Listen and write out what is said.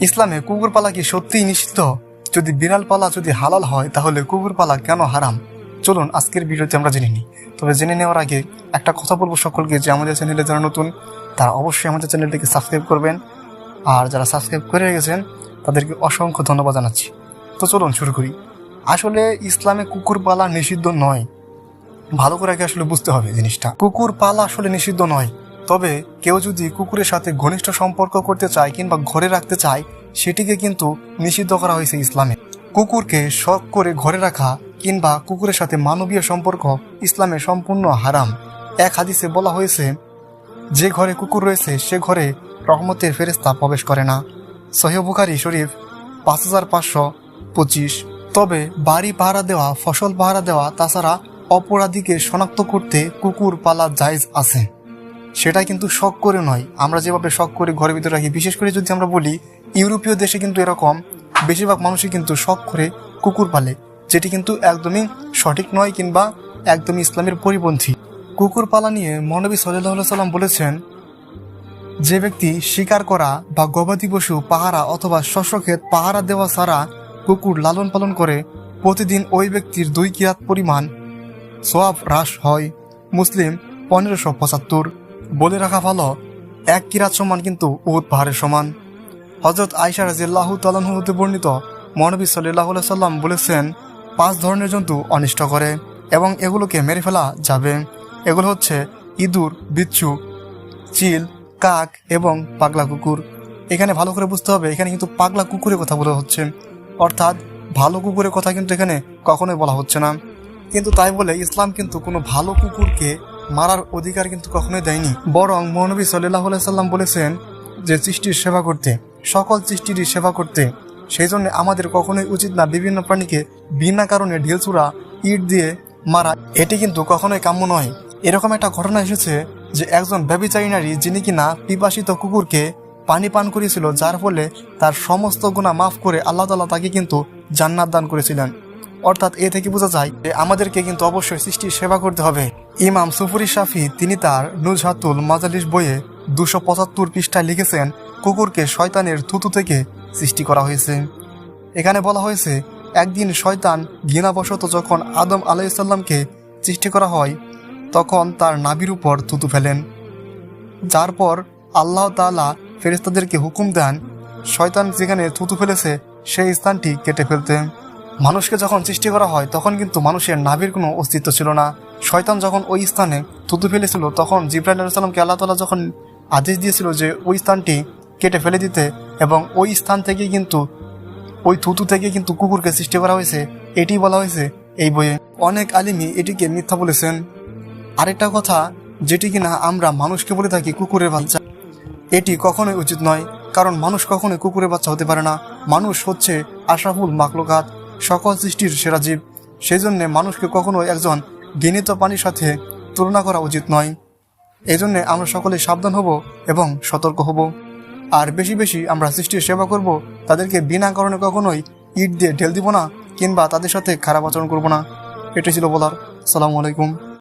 ইসলামে কুকুর পালা কি সত্যিই নিষিদ্ধ? যদি বিড়াল পালা যদি হালাল হয়, তাহলে কুকুর পালা কেন হারাম? চলুন, আজকের ভিডিওতে আমরা জেনে নিই। তবে জেনে নেওয়ার আগে একটা কথা বলব সকলকে যে আমাদের চ্যানেলে যারা নতুন, তারা অবশ্যই আমাদের চ্যানেলটিকে সাবস্ক্রাইব করবেন। আর যারা সাবস্ক্রাইব করে রেখেছেন, তাদেরকে অসংখ্য ধন্যবাদ জানাচ্ছি। তো চলুন শুরু করি। আসলে ইসলামে কুকুর পালা নিষিদ্ধ নয়। ভালো করে আগে আসলে বুঝতে হবে জিনিসটা। কুকুর পালা আসলে নিষিদ্ধ নয়। তবে কেউ যদি কুকুরের সাথে ঘনিষ্ঠ সম্পর্ক করতে চায় কিংবা ঘরে রাখতে চায়, সেটিকে কিন্তু নিষিদ্ধ করা হয়েছে ইসলামে। কুকুরকে শখ করে ঘরে রাখা কিংবা কুকুরের সাথে মানবীয় সম্পর্ক ইসলামে সম্পূর্ণ হারাম। এক হাদিসে বলা হয়েছে, যে ঘরে কুকুর রয়েছে, সে ঘরে রহমতের ফেরেস্তা প্রবেশ করে না। সহিহ বুখারি শরীফ পাঁচ হাজার পাঁচশো পঁচিশ। তবে বাড়ি পাহারা দেওয়া, ফসল পাহারা দেওয়া, তাছাড়া অপরাধীকে শনাক্ত করতে কুকুর পালা জায়জ আছে। সেটা কিন্তু শখ করে নয়। আমরা যেভাবে শখ করে ঘরের ভিতরে রাখি, বিশেষ করে যদি আমরা বলি, ইউরোপীয় দেশে কিন্তু এরকম, বেশিরভাগ মানুষই কিন্তু শখ করে কুকুর পালে, যেটি কিন্তু একদমই সঠিক নয় কিংবা একদমই ইসলামের পরিপন্থী। কুকুর পালা নিয়ে মহানবী সাল্লাহ সাল্লাম বলেছেন, যে ব্যক্তি শিকার করা বা গবাদি পশু, পাহারা অথবা শস্যক্ষেত পাহারা দেওয়া ছাড়া কুকুর লালন পালন করে, প্রতিদিন ওই ব্যক্তির দুই কিরাত পরিমাণ সোয়াব হ্রাস হয়। মুসলিম পনেরোশো পঁচাত্তর। বলে রাখা ভালো, এক কিরাত সমান কিন্তু উহুদ পাহাড়ের সমান। হজরত আয়সা রাজিয়াল্লাহ তালাহ হতে বর্ণিত, মহানবী সাল্লাহ সাল্লাম বলেছেন, পাঁচ ধরনের জন্তু অনিষ্ট করে এবং এগুলোকে মেরে ফেলা যাবে। এগুলো হচ্ছে ইঁদুর, বিচ্ছু, চিল, কাক এবং পাগলা কুকুর। এখানে ভালো করে বুঝতে হবে, এখানে কিন্তু পাগলা কুকুরের কথা বলা হচ্ছে। অর্থাৎ ভালো কুকুরের কথা কিন্তু এখানে কখনোই বলা হচ্ছে না। কিন্তু তাই বলে ইসলাম কিন্তু কোনো ভালো কুকুরকে মারার অধিকার কিন্তু কখনোই দেয়নি। বরং মহানবী সাল্লাহ সাল্লাম বলেছেন যে সৃষ্টির সেবা করতে, সকল সৃষ্টিরই সেবা করতে, সেই জন্য আমাদের কখনোই উচিত না বিভিন্ন প্রাণীকে বিনা কারণে ঢিলচুরা, ইট দিয়ে মারা। এটি কিন্তু কখনোই কাম্য নয়। এরকম একটা ঘটনা এসেছে যে একজন ব্যবিচারী নারী যিনি কিনা পিপাসিত কুকুরকে পানি পান করেছিল, যার ফলে তার সমস্ত গুণা মাফ করে আল্লাহ তালা তাকে কিন্তু জান্নাত দান করেছিলেন। অর্থাৎ এ থেকে বোঝা যায় যে আমাদেরকে কিন্তু অবশ্যই সৃষ্টির সেবা করতে হবে। ইমাম সুফুরি শাফি, তিনি তার নুজহাতুল মাজালিস বইয়ে দুশো পঁচাত্তর পৃষ্ঠায় লিখেছেন, কুকুরকে শয়তানের থুতু থেকে সৃষ্টি করা হয়েছে। এখানে বলা হয়েছে, একদিন শয়তান ঘৃণাবশত যখন আদম আলাইসাল্লামকে সৃষ্টি করা হয়, তখন তার নাভির উপর থুতু ফেলেন। যার পর আল্লাহ তালা ফেরিস্তাদেরকে হুকুম দেন, শয়তান যেখানে থুতু ফেলেছে, সেই স্থানটি কেটে ফেলতে। মানুষকে যখন সৃষ্টি করা হয়, তখন কিন্তু মানুষের নাভির কোনো অস্তিত্ব ছিল না। শয়তান যখন ওই স্থানে থুতু ফেলেছিল, তখন জিব্রাইল আলাইসাল্লামকে আল্লাহ তালা যখন আদেশ দিয়েছিল যে ওই স্থানটি কেটে ফেলে দিতে এবং ওই স্থান থেকে কিন্তু, ওই থুতু থেকে কিন্তু কুকুরকে সৃষ্টি করা হয়েছে, এটি বলা হয়েছে এই বইয়ে। অনেক আলিমই এটিকে মিথ্যা বলেছেন। আরেকটা কথা, যেটি কিনা আমরা মানুষকে বলে থাকি কুকুরের বাচ্চা। এটি কখনোই উচিত নয়, কারণ মানুষ কখনোই কুকুরের বাচ্চা হতে পারে না। মানুষ হচ্ছে আশাফুল মাকলুকাত সকল সৃষ্টির সেরা জীব। সেই জন্যে মানুষকে কখনোই একজন ঘৃণিত পানির সাথে তুলনা করা উচিত নয়। এই জন্যে আমরা সকলে সাবধান হব এবং সতর্ক হব। আর বেশি বেশি আমরা সৃষ্টির সেবা করব, তাদেরকে বিনা কারণে কখনোই ইট দিয়ে ঢেল দিব না কিংবা তাদের সাথে খারাপ আচরণ করব না। এটা ছিল বলার। সালামু আলাইকুম।